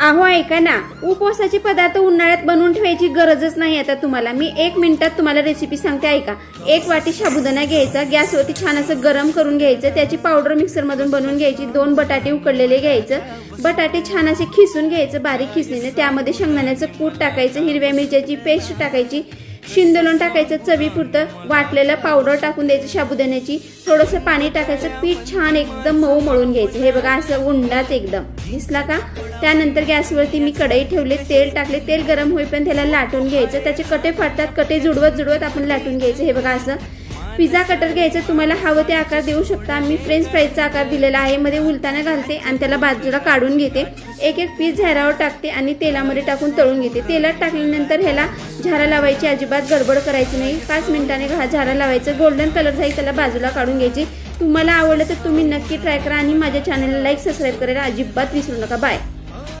अहो ऐका ना. उपवासाचे पदार्थ उन्हाळ्यात बनवून ठेवायची गरजच नाही आता तुम्हाला. मी एक मिनिटात तुम्हाला रेसिपी सांगते ऐका. एक वाटी साबुदाणा घ्यायचा. गॅसवरती छान असं गरम करून घ्यायचं. त्याची पावडर मिक्सरमधून बनवून घ्यायची. दोन बटाटे उकडलेले घ्यायचं. बटाटे छान असे खिसून घ्यायचं बारीक खिसणीने. त्यामध्ये शेंगदाण्याचं कूट टाकायचं हिरव्या मिरच्याची पेस्ट टाकायची शिंदोलून टाकायचं चवीपुरतं वाटलेलं पावडर टाकून द्यायचं साबुदाण्याची. थोडंसं पाणी टाकायचं. पीठ छान एकदम मऊ मळून घ्यायचं. हे बघा असं उंडाच एकदम. दिसला का? त्यानंतर गॅसवरती मी कढई ठेवले तेल टाकले तेल गरम होईपर्यंत त्याला लाटून घ्यायचं. त्याचे कटे फाटतात कटे जुडवत जुडवत आपण लाटून घ्यायचं. हे बघा असं. पिझ्झा कटर घ्यायचं तुम्हाला हवं ते आकार देऊ शकता. मी फ्रेंच फ्राईजचा आकार दिलेला आहे. मध्ये उलताना घालते आणि त्याला बाजूला काढून घेते. एक एक पीस झारावर टाकते आणि तेलामध्ये टाकून तळून घेते. तेलात टाकल्यानंतर ह्याला झारा लावायची अजिबात गडबड करायची नाही. पाच मिनिटाने घा झारा लावायचं. गोल्डन कलर जाईल त्याला बाजूला काढून घ्यायची. तुम्हाला आवडलं तर तुम्ही नक्की ट्राय करा आणि माझ्या चॅनलला लाईक सबस्क्राईब करायला अजिबात विसरू नका. बाय